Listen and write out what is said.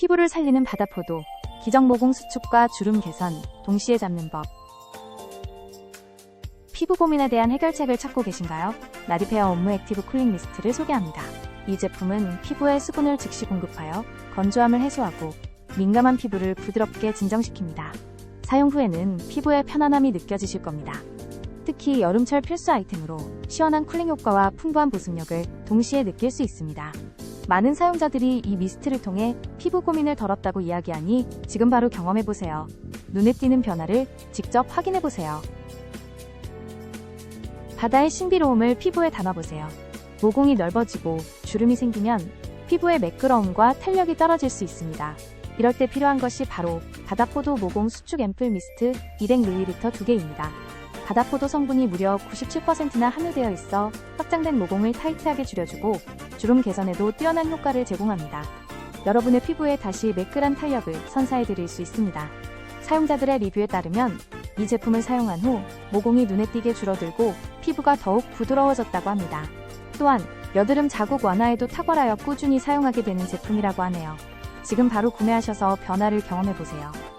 피부를 살리는 바다포도, 기정 모공 수축과 주름 개선, 동시에 잡는 법. 피부 고민에 대한 해결책을 찾고 계신가요? 나디페어 업무 액티브 쿨링 미스트를 소개합니다. 이 제품은 피부에 수분을 즉시 공급하여 건조함을 해소하고 민감한 피부를 부드럽게 진정시킵니다. 사용 후에는 피부의 편안함이 느껴지실 겁니다. 특히 여름철 필수 아이템으로 시원한 쿨링 효과와 풍부한 보습력을 동시에 느낄 수 있습니다. 많은 사용자들이 이 미스트를 통해 피부 고민을 덜었다고 이야기하니 지금 바로 경험해보세요. 눈에 띄는 변화를 직접 확인해보세요. 바다의 신비로움을 피부에 담아보세요. 모공이 넓어지고 주름이 생기면 피부의 매끄러움과 탄력이 떨어질 수 있습니다. 이럴 때 필요한 것이 바로 바다포도 모공 수축 앰플 미스트 200ml 2개입니다. 바다포도 성분이 무려 97%나 함유되어 있어 확장된 모공을 타이트하게 줄여주고 주름 개선에도 뛰어난 효과를 제공합니다. 여러분의 피부에 다시 매끈한 탄력을 선사해드릴 수 있습니다. 사용자들의 리뷰에 따르면 이 제품을 사용한 후 모공이 눈에 띄게 줄어들고 피부가 더욱 부드러워졌다고 합니다. 또한 여드름 자국 완화에도 탁월하여 꾸준히 사용하게 되는 제품이라고 하네요. 지금 바로 구매하셔서 변화를 경험해보세요.